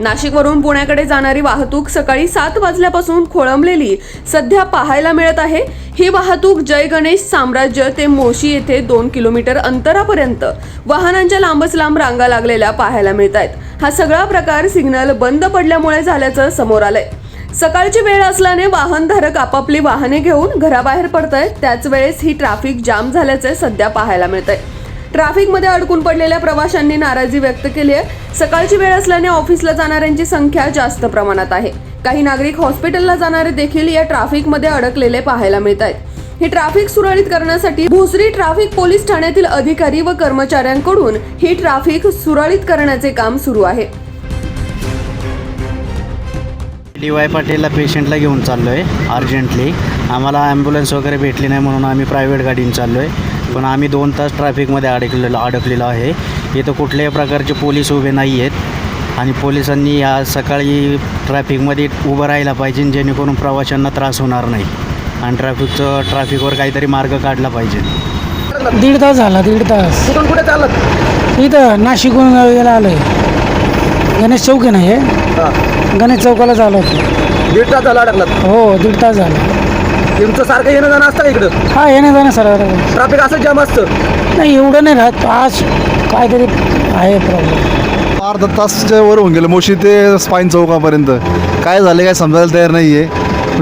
नाशिकवरून पुण्याकडे जाणारी वाहतूक सकाळी सात वाजल्यापासून खोळंबलेली. सध्या पाहायला मिळत आहे ही वाहतूक जय गणेश साम्राज्य ते मोशी येथे दोन किलोमीटर अंतरापर्यंत. वाहनांच्या लांबच लांब रांगा लागलेल्या पाहायला मिळत आहेत. हा सगळा प्रकार सिग्नल बंद पडल्यामुळे झाल्याचं समोर आलंय. सकाळची वेळ असल्याने वाहनधारक आपापली वाहने घेऊन घराबाहेर पडत आहेत त्याच वेळेस ही ट्रॅफिक जाम झाल्याचे सध्या पाहायला मिळत आहे ट्रॅफिकमध्ये अडकून पडलेल्या प्रवाशांनी नाराजी व्यक्त केली आहे. सकाळची वेळ असल्याने ऑफिसला जाणाऱ्यांची संख्या जास्त प्रमाणात आहे. काही नागरिक हॉस्पिटलला जाणारे देखील या ट्रॅफिकमध्ये अडकलेले पाहायला मिळत आहेत. हे ट्रॅफिक सुरळीत करण्यासाठी भोसरी ट्रॅफिक पोलीस ठाण्यातील अधिकारी व कर्मचाऱ्यांकडून ही ट्रॅफिक सुरळीत करण्याचे काम सुरू आहे. डी वाय पाटीलला पेशंटला घेऊन चाललो आहे अर्जंटली आम्हाला ॲम्ब्युलन्स वगैरे भेटली नाही म्हणून आम्ही प्रायव्हेट गाडीने चाललो आहे पण आम्ही दोन तास ट्रॅफिकमध्ये अडकलेलो अडकलेलो आहे. इथं कुठल्याही प्रकारचे पोलीस उभे नाही आहेत. आणि पोलिसांनी या सकाळी ट्रॅफिकमध्ये उभं राहायला पाहिजे जेणेकरून प्रवाशांना त्रास होणार नाही. आणि ट्रॅफिकचं ट्रॅफिकवर काहीतरी मार्ग काढला पाहिजे. दीड तास झाला दीड तास. कुठून कुठे चालत इथं नाशिकहून यायला आलोय. गणेश चौक आहे ना हे? गणेश चौकाला झालं होतं. दीड तास झाला अडकलात. हो दीड तास झाला. तुमचं सारखं येणं जाणं असतं का इकडं? हा येणं जाणं सर ट्रॅफिक असं जाम असतं. नाही एवढं नाही राहत. आज काहीतरी आहे प्रॉब्लेम अर्धा तासच्या वर होऊन गेलं. मोशी ते स्पाईन चौकापर्यंत. काय झालं काय समजायला तयार नाही आहे.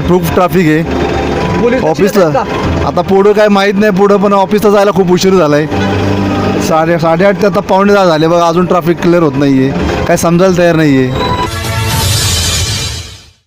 खूप ट्रॅफिक आहे पोलीस ऑफिसला आता पुढं काय माहीत नाही पुढं पण ऑफिसला जायला खूप उशीर झाला आहे साडे साडेआठ ते आता पावणे दहा झाले. बघा अजून ट्रॅफिक क्लिअर होत नाही आहे काय समजायला तयार नाही आहे